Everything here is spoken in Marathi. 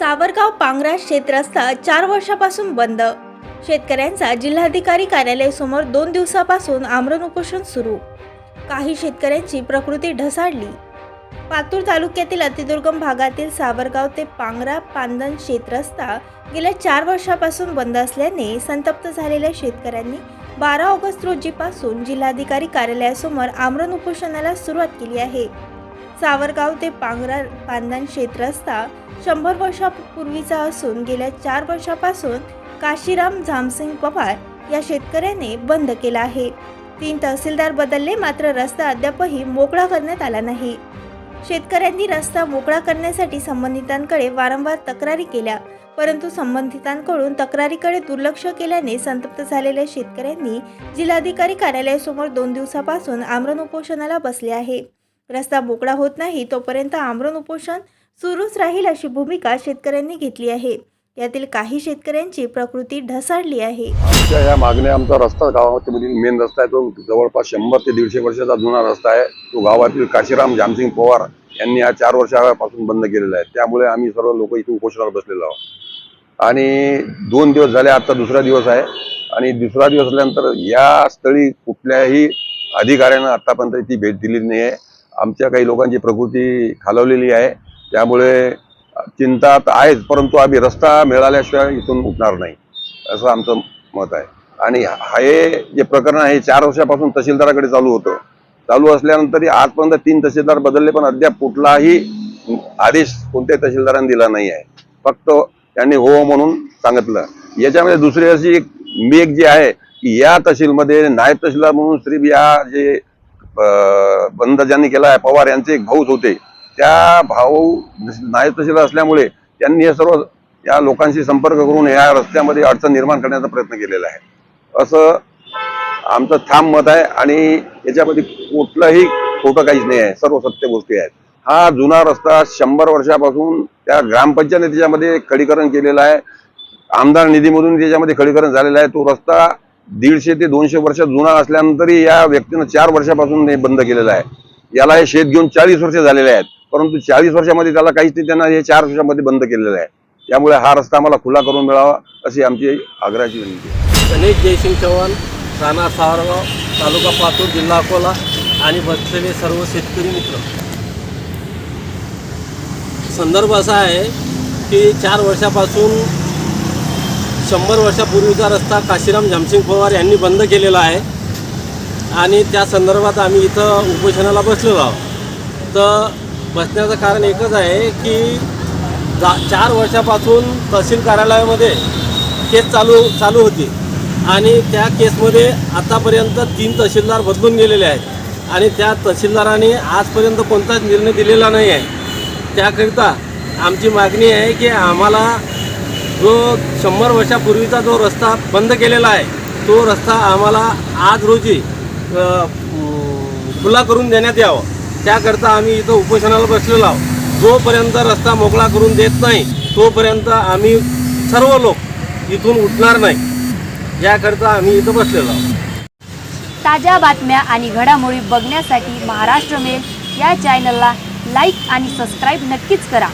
सावरगाव पांगरा शेत रस्ता चार वर्षापासून बंद. शेतकऱ्यांचा जिल्हाधिकारी कार्यालयासमोर दोन दिवसापासून आमरण उपोषण सुरू. काही शेतकऱ्यांची प्रकृती ढसाळली. पातूर तालुक्यातील अतिदुर्गम भागातील सावरगाव ते पांगरा पांदन क्षेत्र रस्ता गेल्या चार वर्षापासून बंद असल्याने संतप्त झालेल्या शेतकऱ्यांनी बारा ऑगस्ट रोजीपासून जिल्हाधिकारी कार्यालयासमोर आमरण उपोषणाला सुरुवात केली आहे. सावरगाव ते पांगरा पांदन क्षेत्र शंभर वर्षापूर्वीचा असून गेल्या चार वर्षापासून काशीराम झामसिंग पवार या शेतकऱ्याने बंद केला आहे. तीन तहसीलदार बदलले मात्र रस्ता अद्यापही मोकळा करण्यात आला नाही. शेतकऱ्यांनी रस्ता मोकळा करण्यासाठी संबंधितांकडे वारंवार तक्रारी केल्या परंतु संबंधितांकडून तक्रारीकडे दुर्लक्ष केल्याने संतप्त झालेल्या शेतकऱ्यांनी जिल्हाधिकारी कार्यालयासमोर दोन दिवसापासून आमरण उपोषणाला बसले आहे. रस्ता मोकळा होत नाही तोपर्यंत आमरण उपोषण सुरूच राहील अशी भूमिका शेतकऱ्यांनी घेतली आहे. यातील काही शेतकऱ्यांची प्रकृती ढसाळली आहे. आमच्या या मागण्या आमचा रस्ता गावातील मधील मेन रस्ता आहे तो जवळपास शंभर ते दीडशे वर्षाचा जुना रस्ता आहे. तो गावातील काशीराम जामसिंग पवार यांनी या चार वर्षापासून बंद केलेला आहे. त्यामुळे आम्ही सर्व लोक इथे उपोषणावर बसलेलो आहोत. आणि दोन दिवस झाले आता दुसरा दिवस आहे. आणि दुसरा दिवस असल्यानंतर या स्थळी कुठल्याही अधिकाऱ्यानं आतापर्यंत ती भेट दिली नाही आहे. आमच्या काही लोकांची प्रकृती खालवलेली आहे. त्यामुळे चिंता तर आहेच परंतु आम्ही रस्ता मिळाल्याशिवाय इथून उठणार नाही असं आमचं मत आहे. आणि हे जे प्रकरण आहे हे चार वर्षापासून तहसीलदाराकडे चालू होतं. चालू असल्यानंतरही आजपर्यंत तीन तहसीलदार बदलले पण अद्याप कुठलाही आदेश कोणत्याही तहसीलदारांनी दिला नाही आहे. फक्त त्यांनी हो म्हणून सांगितलं. याच्यामध्ये दुसरी अशी एक मेघ जी आहे की या तहसीलमध्ये नायब तहसीलदार म्हणून श्री या जे बंद ज्यांनी केला आहे पवार यांचे एक भाऊच होते. त्या भाऊ नायब तहसीलदार असल्यामुळे त्यांनी हे सर्व या लोकांशी संपर्क करून या रस्त्यामध्ये अडचण निर्माण करण्याचा प्रयत्न केलेला आहे. असं आमचं ठाम मत आहे आणि याच्यामध्ये कुठलंही खोटं काहीच नाही आहे. सर्व सत्य गोष्टी आहेत. हा जुना रस्ता शंभर वर्षापासून त्या ग्रामपंचायत त्याच्यामध्ये खडीकरण केलेलं आहे. आमदार निधीमधून त्याच्यामध्ये खडीकरण झालेलं आहे. तो रस्ता दीडशे ते दोनशे वर्ष जुना असल्यानंतरही या व्यक्तीनं चार वर्षापासून हे बंद केलेलं आहे. याला हे शेत घेऊन चाळीस वर्ष झालेले आहेत. परंतु चाळीस वर्षामध्ये त्याला काहीच नाही त्यांना हे चार वर्षामध्ये बंद केलेलं आहे. त्यामुळे हा रस्ता आम्हाला खुला करून मिळावा अशी आमची आग्रहाची विनंती आहे. गणेश जयसिंग चव्हाण राणा सावरगाव तालुका पातूर जिल्हा अकोला आणि बसलेले सर्व शेतकरी मित्र. संदर्भ असा आहे की चार वर्षापासून शंभर वर्षापूर्वीचा रस्ता काशीराम झामसिंग पवार यांनी बंद केलेला आहे. आणि त्या संदर्भात आम्ही इथं उपोषणाला बसलेलो आहोत. तर बसण्याचं कारण एकच आहे की जा चार वर्षापासून तहसील कार्यालयामध्ये केस चालू चालू होती. आणि त्या केसमध्ये आतापर्यंत तीन तहसीलदार बदलून गेलेले आहेत. आणि त्या तहसीलदारांनी आजपर्यंत कोणताच निर्णय दिलेला नाही आहे. त्याकरिता आमची मागणी आहे की आम्हाला जो शंभर वर्षापूर्वीचा जो रस्ता बंद केलेला आहे तो रस्ता आम्हाला आज रोजी खुला करून देण्यात यावं. त्याकरता आम्ही इथं उपोषणाला बसलेलो आहोत. जोपर्यंत रस्ता मोकळा करून देत नाही तोपर्यंत आम्ही सर्व लोक इथून उठणार नाही. याकरता आम्ही इथं बसलेलो आहोत. ताज्या बातम्या आणि घडामोडी बघण्यासाठी महाराष्ट्र मेल या चॅनलला लाईक आणि सबस्क्राईब नक्कीच करा.